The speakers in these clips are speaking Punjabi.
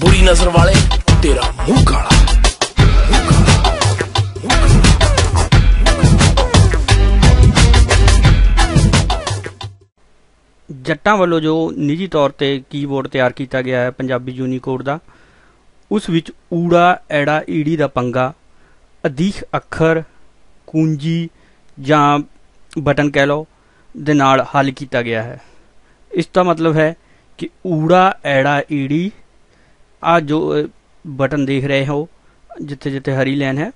ਬੁਰੀ ਨਜ਼ਰ ਵਾਲੇ, ਤੇਰਾ ਮੂੰਹ ਕਾਲਾ। ਜੱਟਾਂ ਵੱਲੋਂ ਜੋ ਨਿੱਜੀ ਤੌਰ ਤੇ ਕੀਬੋਰਡ ਤਿਆਰ ਕੀਤਾ ਗਿਆ ਹੈ ਪੰਜਾਬੀ ਯੂਨੀਕੋਡ ਦਾ, ਉਸ ਵਿੱਚ ਊੜਾ, ਐੜਾ, ਈੜੀ ਦਾ ਪੰਗਾ, ਅਧੀਖ, ਅੱਖਰ, ਕੁੰਜੀ ਜਾਂ ਬਟਨ ਕਹਿ ਲਓ ਦੇ ਨਾਲ ਹੱਲ ਕੀਤਾ ਗਿਆ ਹੈ। ਇਸ ਦਾ ਮਤਲਬ ਹੈ ਕਿ ਊੜਾ, ਐੜਾ, ਈੜੀ ਆ ਜੋ ਬਟਨ ਦੇਖ ਰਹੇ ਹੋ, ਜਿੱਥੇ ਜਿੱਥੇ ਹਰੀ ਲਾਈਨ ਹੈ,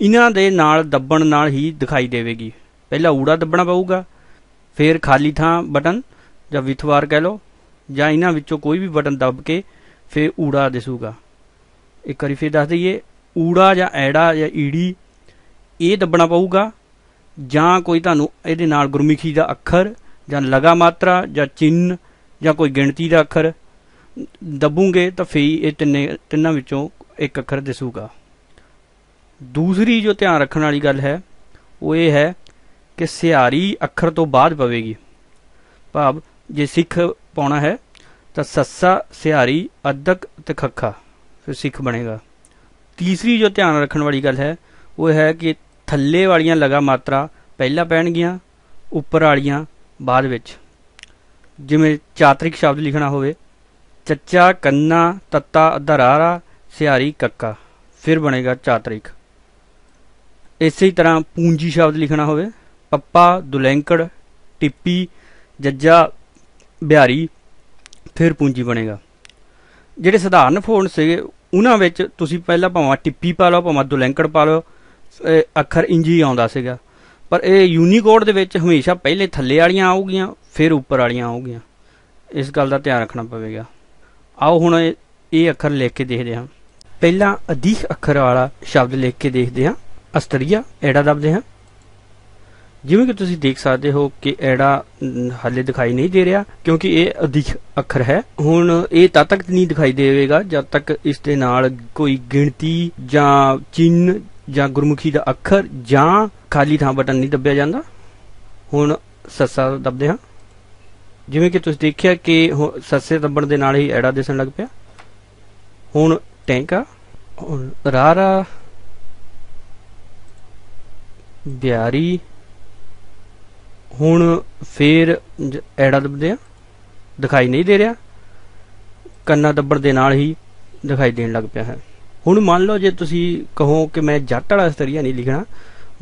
ਇਹਨਾਂ ਦੇ ਨਾਲ ਦੱਬਣ ਨਾਲ ਹੀ ਦਿਖਾਈ ਦੇਵੇਗੀ। ਪਹਿਲਾਂ ਊੜਾ ਦੱਬਣਾ ਪਊਗਾ, ਫਿਰ ਖਾਲੀ ਥਾਂ ਬਟਨ ਜਾਂ ਵਿਥਵਾਰ ਕਹਿ ਲਓ, ਜਾਂ ਇਹਨਾਂ ਵਿੱਚੋਂ ਕੋਈ ਵੀ ਬਟਨ ਦੱਬ ਕੇ ਫਿਰ ਊੜਾ ਦਿਸੂਗਾ। ਇੱਕ ਵਾਰੀ ਫਿਰ ਦੱਸ ਦਈਏ, ਊੜਾ ਜਾਂ ਐੜਾ ਜਾਂ ਈੜੀ, ਇਹ ਦੱਬਣਾ ਪਊਗਾ, ਜਾਂ ਕੋਈ ਤੁਹਾਨੂੰ ਇਹਦੇ ਨਾਲ ਗੁਰਮੁਖੀ ਦਾ ਅੱਖਰ ਜਾਂ ਲਗਾ ਮਾਤਰਾ ਜਾਂ ਚਿੰਨ ਜਾਂ ਕੋਈ ਗਿਣਤੀ ਦਾ ਅੱਖਰ ਦੱਬੂਗੇ ਤਾਂ ਫੇ ਇਹ ਤਿੰਨੇ, ਤਿੰਨਾਂ ਵਿੱਚੋਂ ਇੱਕ ਅੱਖਰ ਦਿਸੂਗਾ। ਦੂਸਰੀ ਜੋ ਧਿਆਨ ਰੱਖਣ ਵਾਲੀ ਗੱਲ ਹੈ, ਉਹ ਇਹ ਹੈ ਕਿ ਸਿਹਾਰੀ ਅੱਖਰ ਤੋਂ ਬਾਅਦ ਪਵੇਗੀ। ਭਾਵ ਜੇ ਸਿੱਖ ਪਾਉਣਾ ਹੈ, ਤਾਂ ਸੱਸਾ, ਸਿਹਾਰੀ, ਅਦਕ ਤੇ ਖੱਖਾ, ਫਿਰ ਸਿੱਖ ਬਣੇਗਾ। ਤੀਸਰੀ ਜੋ ਧਿਆਨ ਰੱਖਣ ਵਾਲੀ ਗੱਲ ਹੈ, ਉਹ ਹੈ ਕਿ ਥੱਲੇ ਵਾਲੀਆਂ ਲਗਾ ਮਾਤਰਾ ਪਹਿਲਾਂ ਪੈਣਗੀਆਂ, ਉੱਪਰ ਵਾਲੀਆਂ ਬਾਅਦ ਵਿੱਚ। ਜਿਵੇਂ ਚਾਤਰਿਕ ਸ਼ਬਦ ਲਿਖਣਾ ਹੋਵੇ ਚੱਚਾ, ਕੰਨਾ, ਤੱਤਾ ਦਰਾਰਾ ਸਿਹਾਰੀ, ਕੱਕਾ। ਫਿਰ ਬਣੇਗਾ ਚਾਤਰਿਕ ਇਸੇ ਤਰ੍ਹਾਂ ਪੂੰਜੀ ਸ਼ਬਦ ਲਿਖਣਾ ਹੋਵੇ। ਪੱਪਾ, ਦੁਲੈਂਕੜ, ਟਿੱਪੀ, ਜੱਜਾ, ਬਿਹਾਰੀ, ਫਿਰ ਪੂੰਜੀ ਬਣੇਗਾ। ਜਿਹੜੇ ਸਧਾਰਨ ਫੋਨ ਸੀਗੇ, ਉਹਨਾਂ ਵਿੱਚ ਤੁਸੀਂ ਪਹਿਲਾਂ ਭਾਵੇਂ ਟਿੱਪੀ ਪਾ ਲਓ, ਭਾਵੇਂ ਦੁਲੈਂਕੜ ਪਾ ਲਓ ਅੱਖਰ ਇੰਜ ਹੀ ਆਉਂਦਾ ਸੀਗਾ। ਪਰ ਇਹ ਯੂਨੀਕੋਡ ਦੇ ਵਿੱਚ ਹਮੇਸ਼ਾ ਪਹਿਲੇ ਥੱਲੇ ਵਾਲੀਆਂ ਆਉਗੀਆਂ ਫਿਰ ਉੱਪਰ ਵਾਲੀਆਂ ਆਉਗੀਆਂ ਇਸ ਗੱਲ ਦਾ ਧਿਆਨ ਰੱਖਣਾ ਪਵੇਗਾ। ਆਓ ਹੁਣ ਇਹ- ਅੱਖਰ ਲਿਖ ਕੇ ਦੇਖਦੇ ਹਾਂ। ਪਹਿਲਾਂ ਅਧਿਕ ਅੱਖਰ ਵਾਲਾ ਸ਼ਬਦ ਲਿਖ ਕੇ ਦੇਖਦੇ ਹਾਂ। ਅਸਤਰੀਆ, ਐੜਾ ਦਬਦੇ ਹਾਂ। ਜਿਵੇਂ ਕਿ ਤੁਸੀਂ ਦੇਖ ਸਕਦੇ ਹੋ ਕਿ ਐੜਾ ਹਾਲੇ ਦਿਖਾਈ ਨਹੀਂ ਦੇ ਰਿਹਾ, ਕਿਉਂਕਿ ਇਹ ਅਧਿਕ ਅੱਖਰ ਹੈ। ਹੁਣ ਇਹ ਤਦ ਤੱਕ ਨਹੀਂ ਦਿਖਾਈ ਦੇਵੇਗਾ ਜਦ ਤੱਕ ਇਸ ਦੇ ਨਾਲ ਕੋਈ ਗਿਣਤੀ ਜਾਂ ਚਿੰਨ ਜਾਂ ਗੁਰਮੁਖੀ ਦਾ ਅੱਖਰ ਜਾਂ ਖਾਲੀ ਥਾਂ ਬਟਨ ਨਹੀਂ ਦੱਬਿਆ ਜਾਂਦਾ। ਹੁਣ ਸੱਸਾ ਦੱਬਦੇ ਹਾਂ। ਜਿਵੇਂ ਕਿ ਤੁਸੀਂ ਦੇਖਿਆ ਕਿ ਹੁਣ ਸੱਸੇ ਦੱਬਣ ਦੇ ਨਾਲ ਹੀ ਐੜਾ ਦਿਸਣ ਲੱਗ ਪਿਆ। ਹੁਣ ਟੈਂਕਾ, ਹੁਣ ਰਾਰਾ ਬਿਆਰੀ ਹੁਣ ਫੇਰ ਐੜਾ ਦੱਬਦੇ ਆ। ਦਿਖਾਈ ਨਹੀਂ ਦੇ ਰਿਹਾ। ਕੰਨਾ ਦੱਬਣ ਦੇ ਨਾਲ ਹੀ ਦਿਖਾਈ ਦੇਣ ਲੱਗ ਪਿਆ ਹੈ। ਹੁਣ ਮੰਨ ਲਓ ਜੇ ਤੁਸੀਂ ਕਹੋ ਕਿ ਮੈਂ ਜੱਟ ਵਾਲਾ ਅਸਤਰੀਆ ਨਹੀਂ ਲਿਖਣਾ,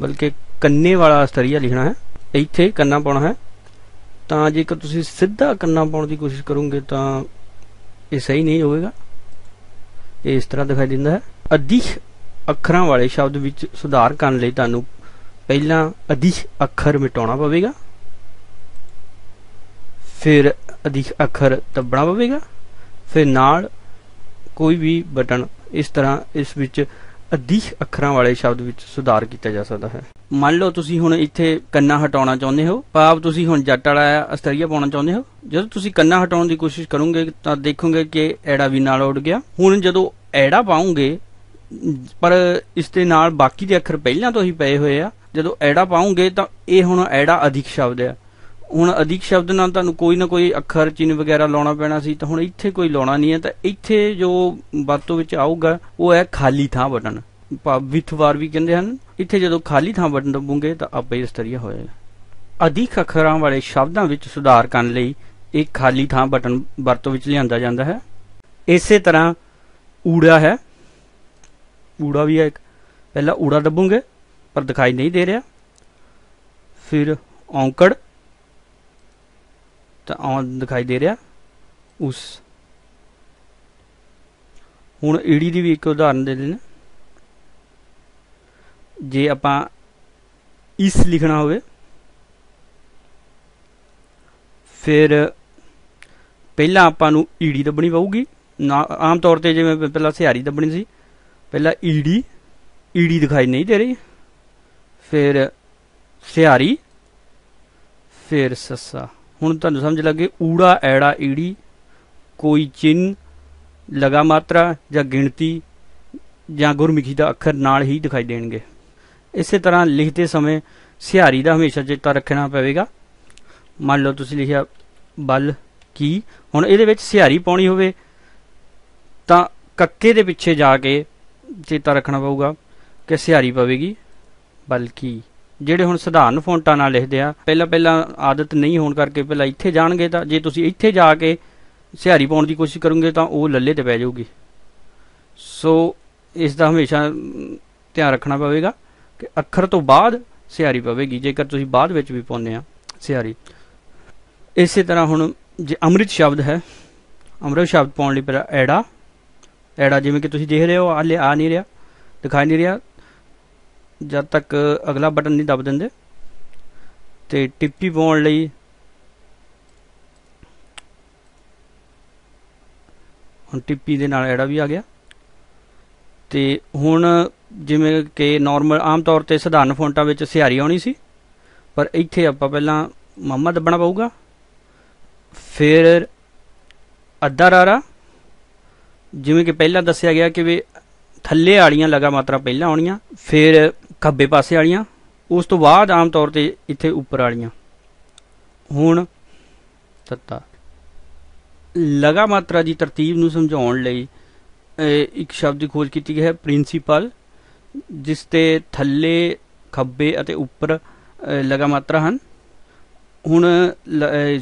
ਬਲਕਿ ਕੰਨੇ ਵਾਲਾ ਅਸਤਰੀਆ ਲਿਖਣਾ ਹੈ, ਇੱਥੇ ਕੰਨਾ ਪਾਉਣਾ ਹੈ। ਤਾਂ ਜੇਕਰ ਤੁਸੀਂ ਸਿੱਧਾ ਕੰਨਾ ਪਾਉਣ ਦੀ ਕੋਸ਼ਿਸ਼ ਕਰੋਗੇ ਤਾਂ ਇਹ ਸਹੀ ਨਹੀਂ ਹੋਵੇਗਾ। ਇਹ ਇਸ ਤਰ੍ਹਾਂ ਦਿਖਾਈ ਦਿੰਦਾ ਹੈ। ਅਧਿਕ ਅੱਖਰਾਂ ਵਾਲੇ ਸ਼ਬਦ ਵਿੱਚ ਸੁਧਾਰ ਕਰਨ ਲਈ ਤੁਹਾਨੂੰ ਪਹਿਲਾਂ ਅਧਿਕ ਅੱਖਰ ਮਿਟਾਉਣਾ ਪਵੇਗਾ। ਫਿਰ ਅਧਿਕ ਅੱਖਰ ਦੱਬਣਾ ਪਵੇਗਾ। ਫਿਰ ਨਾਲ ਕੋਈ ਵੀ ਬਟਨ ਇਸ ਤਰ੍ਹਾਂ ਇਸ ਵਿੱਚ ਅਧਿਕ ਅੱਖਰਾਂ ਵਾਲੇ ਸ਼ਬਦ ਵਿੱਚ ਸੁਧਾਰ ਕੀਤਾ ਜਾ ਸਕਦਾ ਹੈ। ਮੰਨ ਲਓ ਤੁਸੀਂ ਹੁਣ ਇੱਥੇ ਕੰਨਾ ਹਟਾਉਣਾ ਚਾਹੁੰਦੇ ਹੋ ਭਾਵ ਤੁਸੀਂ ਹੁਣ ਜੱਟ ਵਾਲਾ ਅਸਤਰੀਆ ਪਾਉਣਾ ਚਾਹੁੰਦੇ ਹੋ। ਜਦੋਂ ਤੁਸੀਂ ਕੰਨਾ ਹਟਾਉਣ ਦੀ ਕੋਸ਼ਿਸ਼ ਕਰੋਗੇ ਤਾਂ ਦੇਖੋਗੇ ਕਿ ਐੜਾ ਵੀ ਨਾਲ ਉੱਡ ਗਿਆ। ਹੁਣ ਜਦੋਂ ਐੜਾ ਪਾਉਂਗੇ, ਪਰ ਇਸ ਦੇ ਨਾਲ ਬਾਕੀ ਦੇ ਅੱਖਰ ਪਹਿਲਾਂ ਤੋਂ ਹੀ ਪਏ ਹੋਏ ਆ। ਜਦੋਂ ਐੜਾ ਪਾਉਂਗੇ ਤਾਂ ਇਹ ਹੁਣ ਐੜਾ ਅਧਿਕ ਸ਼ਬਦ ਹੈ ਹੁਣ ਅਧਿਕ ਸ਼ਬਦ ਨਾਲ ਤੁਹਾਨੂੰ ਕੋਈ ਨਾ ਕੋਈ ਅੱਖਰ, ਚਿੰਨ ਵਗੈਰਾ ਲਾਉਣਾ ਪੈਣਾ ਸੀ, ਤਾਂ ਹੁਣ ਇੱਥੇ ਕੋਈ ਲਾਉਣਾ ਨਹੀਂ ਹੈ। ਤਾਂ ਇੱਥੇ ਜੋ ਵਰਤੋਂ ਵਿੱਚ ਆਊਗਾ, ਉਹ ਹੈ ਖਾਲੀ ਥਾਂ ਬਟਨ। ਵਿਥ ਵਾਰ ਵੀ ਕਹਿੰਦੇ ਹਨ, ਇੱਥੇ ਜਦੋਂ ਖਾਲੀ ਥਾਂ ਬਟਨ ਦਬੋਗੇ ਤਾਂ ਆਪੇ ਇਸ ਤਰੀਆ ਹੋਏਗਾ। ਅਧਿਕ ਅੱਖਰਾਂ ਵਾਲੇ ਸ਼ਬਦਾਂ ਵਿੱਚ ਸੁਧਾਰ ਕਰਨ ਲਈ ਇੱਕ ਖਾਲੀ ਥਾਂ ਬਟਨ ਵਰਤੋਂ ਵਿੱਚ ਲਿਆਂਦਾ ਜਾਂਦਾ ਹੈ। ਇਸੇ ਤਰ੍ਹਾਂ ਊੜਾ ਹੈ। ਊੜਾ ਵੀ ਹੈ ਇੱਕ। ਪਹਿਲਾਂ ਊੜਾ ਦਬੋਗੇ, ਪਰ ਦਿਖਾਈ ਨਹੀਂ ਦੇ ਰਿਹਾ। ਫਿਰ ਔਂਕੜ, ਤਾਂ ਔਂ ਦਿਖਾਈ ਦੇ ਰਿਹਾ। ਉਸ। ਹੁਣ ਈੜੀ ਦੀ ਵੀ ਇੱਕ ਉਦਾਹਰਨ ਦੇ ਦੇਣਾ ਜੇ ਆਪਾਂ ਇਸ ਲਿਖਣਾ ਹੋਵੇ, ਫਿਰ ਪਹਿਲਾਂ ਆਪਾਂ ਨੂੰ ਈੜੀ ਦੱਬਣੀ ਪਊਗੀ। ਨਾ, ਆਮ ਤੌਰ ਤੇ ਜਿਵੇਂ ਪਹਿਲਾਂ ਸਿਹਾਰੀ ਦੱਬਣੀ ਸੀ, ਪਹਿਲਾਂ ਈੜੀ ਈੜੀ ਦਿਖਾਈ ਨਹੀਂ ਦੇ ਰਹੀ। ਫਿਰ ਸਿਹਾਰੀ ਫਿਰ ਸੱਸਾ। ਹੁਣ ਤੁਹਾਨੂੰ ਸਮਝ ਲੱਗੇ, ਊੜਾ, ਐੜਾ, ਈੜੀ, ਕੋਈ ਚਿੰਨ, ਲਗਾ ਮਾਤਰਾ ਜਾਂ ਗਿਣਤੀ ਜਾਂ ਗੁਰਮੁਖੀ ਦਾ ਅੱਖਰ ਨਾਲ ਹੀ ਦਿਖਾਈ ਦੇਣਗੇ। ਇਸੇ ਤਰ੍ਹਾਂ ਲਿਖਦੇ ਸਮੇਂ ਸਿਹਾਰੀ ਦਾ ਹਮੇਸ਼ਾ ਚੇਤਾ ਰੱਖਣਾ ਪਵੇਗਾ। ਮੰਨ ਲਓ ਤੁਸੀਂ ਲਿਖਿਆ ਬਲ ਕੀ, ਹੁਣ ਇਹਦੇ ਵਿੱਚ ਸਿਹਾਰੀ ਪਾਉਣੀ ਹੋਵੇ ਤਾਂ ਕੱਕੇ ਦੇ ਪਿੱਛੇ ਜਾ ਕੇ ਚੇਤਾ ਰੱਖਣਾ ਪਊਗਾ ਕਿ ਸਿਹਾਰੀ ਪਵੇਗੀ। ਬਲਕਿ ਜਿਹੜੇ ਹੁਣ ਸਧਾਰਨ ਫੌਂਟਾਂ ਨਾਲ ਲਿਖਦੇ ਆ, ਪਹਿਲਾਂ ਪਹਿਲਾਂ ਆਦਤ ਨਹੀਂ ਹੋਣ ਕਰਕੇ ਪਹਿਲਾਂ ਇੱਥੇ ਜਾਣਗੇ ਤਾਂ ਜੇ ਤੁਸੀਂ ਇੱਥੇ ਜਾ ਕੇ ਸਿਹਾਰੀ ਪਾਉਣ ਦੀ ਕੋਸ਼ਿਸ਼ ਕਰੋਗੇ ਤਾਂ ਉਹ ਲੱਲੇ ਤੇ ਪੈ ਜਾਊਗੀ। ਸੋ ਇਸ ਦਾ ਹਮੇਸ਼ਾ ਧਿਆਨ ਰੱਖਣਾ ਪਵੇਗਾ। ਕਿ ਅੱਖਰ ਤੋਂ ਬਾਅਦ ਸਿਆਰੀ ਪਵੇਗੀ, ਜੇਕਰ ਤੁਸੀਂ ਬਾਅਦ ਵਿੱਚ ਵੀ ਪਾਉਂਦੇ ਆ ਸਿਆਰੀ ਇਸੇ ਤਰ੍ਹਾਂ ਹੁਣ ਜੇ ਅੰਮ੍ਰਿਤ ਸ਼ਬਦ ਹੈ, ਅੰਮ੍ਰਿਤ ਸ਼ਬਦ ਪਾਉਣ ਲਈ ਪਹਿਲਾਂ ਐੜਾ ਐੜਾ ਜਿਵੇਂ ਕਿ ਤੁਸੀਂ ਦੇਖ ਰਹੇ ਹੋ ਹਾਲੇ ਆ ਨਹੀਂ ਰਿਹਾ, ਦਿਖਾਈ ਨਹੀਂ ਰਿਹਾ। ਜਦ ਤੱਕ ਅਗਲਾ ਬਟਨ ਨਹੀਂ ਦਬ ਦਿੰਦੇ, ਤੇ ਟਿੱਪੀ ਪਾਉਣ ਲਈ ਹੁਣ ਟਿੱਪੀ ਦੇ ਨਾਲ ਐੜਾ ਵੀ ਆ ਗਿਆ। ਤੇ ਹੁਣ ਜਿਵੇਂ ਕਿ ਨਾਰਮਲ ਆਮ ਤੌਰ ਤੇ ਸਧਾਰਨ ਫੌਂਟਾਂ ਵਿੱਚ ਸਿਹਾਰੀ ਆਉਣੀ ਸੀ, ਪਰ ਇੱਥੇ ਆਪਾਂ ਪਹਿਲਾਂ ਮੁਹੰਮਦ ਦੱਬਣਾ ਪਊਗਾ, ਫਿਰ ਅੱਧਾ ਰਾਰਾ, ਜਿਵੇਂ ਕਿ ਪਹਿਲਾਂ ਦੱਸਿਆ ਗਿਆ ਕਿ ਵੀ ਥੱਲੇ ਵਾਲੀਆਂ ਲਗਾ ਮਾਤਰਾ ਪਹਿਲਾਂ ਆਉਣੀਆਂ, ਫਿਰ ਖੱਬੇ ਪਾਸੇ ਵਾਲੀਆਂ, ਉਸ ਤੋਂ ਬਾਅਦ ਆਮ ਤੌਰ ਤੇ ਇੱਥੇ ਉੱਪਰ ਵਾਲੀਆਂ। ਹੁਣ ਤੱਤਾ, ਲਗਾ ਮਾਤਰਾ ਦੀ ਤਰਤੀਬ ਨੂੰ ਸਮਝਾਉਣ ਲਈ ਇੱਕ ਸ਼ਬਦ ਦੀ ਖੋਜ ਕੀਤੀ ਗਈ ਹੈ ਪ੍ਰਿੰਸੀਪਲ ਜਿਸ ਤੇ ਥੱਲੇ ਖੱਬੇ ਅਤੇ ਉੱਪਰ ਲਗਾ ਮਾਤਰਾ ਹਨ। ਹੁਣ, ਲ-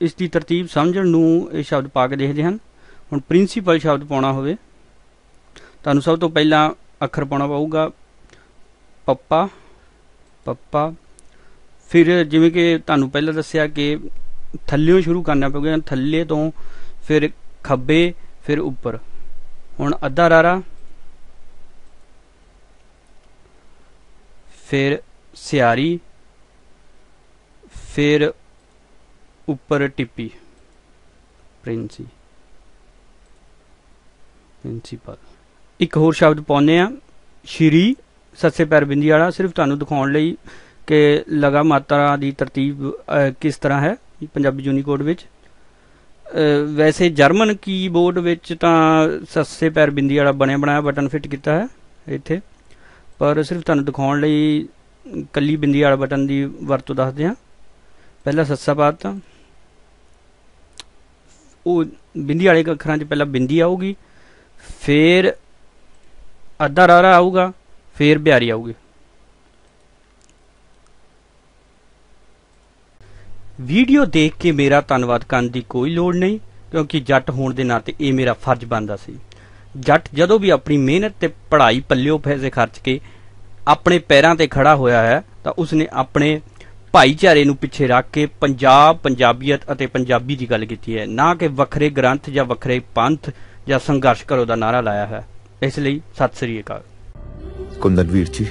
ਇਸ ਦੀ ਤਰਤੀਬ ਸਮਝਣ ਨੂੰ ਇਹ ਸ਼ਬਦ ਪਾ ਕੇ ਦੇਖਦੇ ਹਨ। ਹੁਣ ਪ੍ਰਿੰਸੀਪਲ ਸ਼ਬਦ ਪਾਉਣਾ ਹੋਵੇ। ਤੁਹਾਨੂੰ ਸਭ ਤੋਂ ਪਹਿਲਾਂ ਅੱਖਰ ਪਾਉਣਾ ਪਊਗਾ। ਪੱਪਾ ਪੱਪਾ। ਫਿਰ ਜਿਵੇਂ ਕਿ ਤੁਹਾਨੂੰ ਪਹਿਲਾਂ ਦੱਸਿਆ ਕਿ ਥੱਲਿਓਂ ਸ਼ੁਰੂ ਕਰਨਾ ਪਊਗਾ, ਥੱਲੇ ਤੋਂ ਫਿਰ ਖੱਬੇ, ਫਿਰ ਉੱਪਰ। ਹੁਣ ਅੱਧਾ ਰਾਰਾ। ਫਿਰ ਸਿਆਰੀ, ਫਿਰ ਉੱਪਰ ਟਿੱਪੀ। ਪ੍ਰਿੰਸੀ। ਪ੍ਰਿੰਸੀਪਲ। ਇੱਕ ਹੋਰ ਸ਼ਬਦ ਪਾਉਂਦੇ ਆ ਸ਼੍ਰੀ ਸੱਸੇ ਪੈਰ ਬਿੰਦੀ ਵਾਲਾ, ਸਿਰਫ ਤੁਹਾਨੂੰ ਦਿਖਾਉਣ ਲਈ ਕਿ ਲਗਾ ਮਾਤਰਾ ਦੀ ਤਰਤੀਬ ਕਿਸ ਤਰ੍ਹਾਂ ਹੈ ਪੰਜਾਬੀ ਯੂਨੀਕੋਡ ਵਿੱਚ। ਵੈਸੇ ਜਰਮਨ ਕੀਬੋਰਡ ਵਿੱਚ ਤਾਂ ਸੱਸੇ ਪੈਰ ਬਿੰਦੀ ਵਾਲਾ ਬਣਿਆ ਬਣਾਇਆ ਬਟਨ ਫਿੱਟ ਕੀਤਾ ਹੈ, ਇੱਥੇ। ਪਰ ਸਿਰਫ ਤੁਹਾਨੂੰ ਦਿਖਾਉਣ ਲਈ ਕੱਲੀ ਬਿੰਦੀ ਵਾਲਾ ਬਟਨ ਦੀ ਵਰਤੋਂ ਦੱਸਦੇ ਹਾਂ। ਪਹਿਲਾ ਸੱਸਾ ਪਾਤਾ। ਉਹ ਬਿੰਦੀ ਵਾਲੇ ਅੱਖਰਾਂ 'ਚ ਪਹਿਲਾਂ ਬਿੰਦੀ ਆਊਗੀ, ਫਿਰ ਅੱਧਾ ਰਾਰਾ ਆਊਗਾ, ਫਿਰ ਬਿਆਰੀ ਆਊਗੀ। ਵੀਡੀਓ ਦੇਖ ਕੇ ਮੇਰਾ ਧੰਨਵਾਦ ਕਰਨ ਦੀ ਕੋਈ ਲੋੜ ਨਹੀਂ, ਕਿਉਂਕਿ ਜੱਟ ਹੋਣ ਦੇ ਨਾਤੇ ਇਹ ਮੇਰਾ ਫਰਜ਼ ਬਣਦਾ ਸੀ। ਜੱਟ ਜਦੋਂ ਵੀ ਆਪਣੀ ਮਿਹਨਤ ਤੇ ਪੜ੍ਹਾਈ ਪੱਲਿਓ ਪੈਸੇ ਖਰਚ ਕੇ ਆਪਣੇ ਪੈਰਾਂ ਤੇ ਖੜਾ ਹੋਇਆ ਹੈ, ਤਾਂ ਉਸਨੇ ਆਪਣੇ ਭਾਈਚਾਰੇ ਨੂੰ ਪਿੱਛੇ ਰੱਖ ਕੇ ਪੰਜਾਬ, ਪੰਜਾਬੀਅਤ ਅਤੇ ਪੰਜਾਬੀ ਦੀ ਗੱਲ ਕੀਤੀ ਹੈ। ਨਾ ਕਿ ਵੱਖਰੇ ਗ੍ਰੰਥ ਜਾਂ ਵੱਖਰੇ ਪੰਥ ਜਾਂ ਸੰਘਰਸ਼ ਕਰੋ ਦਾ ਨਾਰਾ ਲਾਇਆ ਹੈ। ਇਸ ਲਈ ਸਤਿ ਸ੍ਰੀ ਅਕਾਲ। ਕੁੰਦਨਵੀਰ ਜੀ,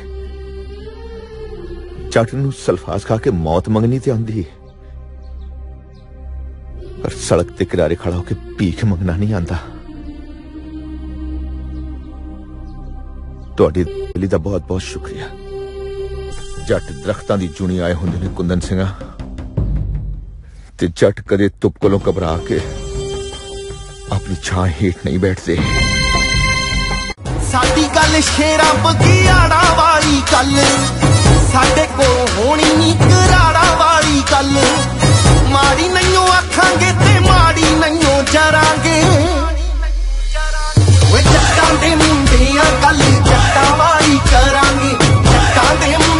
ਜੱਟ ਨੂੰ ਸਲਫਾਸ ਖਾ ਕੇ ਮੌਤ ਮੰਗਣੀ ਤੇ ਆਉਂਦੀ ਹੈ। ਪਰ ਸੜਕ ਤੇ ਕਿਨਾਰੇ ਖੜਾ ਹੋ ਕੇ ਭੀਖ ਮੰਗਣਾ ਨਹੀਂ ਆਂਦਾ ਤੁਹਾਡੀ ਦਿਲੀ ਦਾ ਬਹੁਤ ਬਹੁਤ ਸ਼ੁਕਰੀਆ। ਜੱਟ ਦਰਖਤਾਂ ਦੀ ਜੁਣੀ ਆਏ ਹੁੰਦੇ ਨੇ ਕੁੰਦਨ ਸਿੰਘਾ। ਤੇ ਜੱਟ ਕਦੇ ਤੁਪ ਕੋਲੋਂ ਘਬਰਾ ਕੇ ਆਪਣੀ ਛਾਂ ਹੇਠ ਨਹੀਂ ਬੈਠਦੇ। ਸਾਡੀ ਗੱਲ ਸ਼ੇਰਾਂ ਬਗਿਆੜਾ ਵਾਲੀ ਗੱਲ। ਸਾਡੇ ਕੋਲ ਹੋਣੀ ਨਹੀਂ ਕਰਾੜਾ ਵਾਲੀ ਗੱਲ। ਮਾੜੀ ਨਹੀਂਓ ਆਖਾਂਗੇ ਤੇ ਮਾੜੀ ਨਹੀਂਓ ਜਰਾਂਗੇ। ਵੇ ਜੱਟਾਂ ਦੇ అధికారాన్ని తాదేమో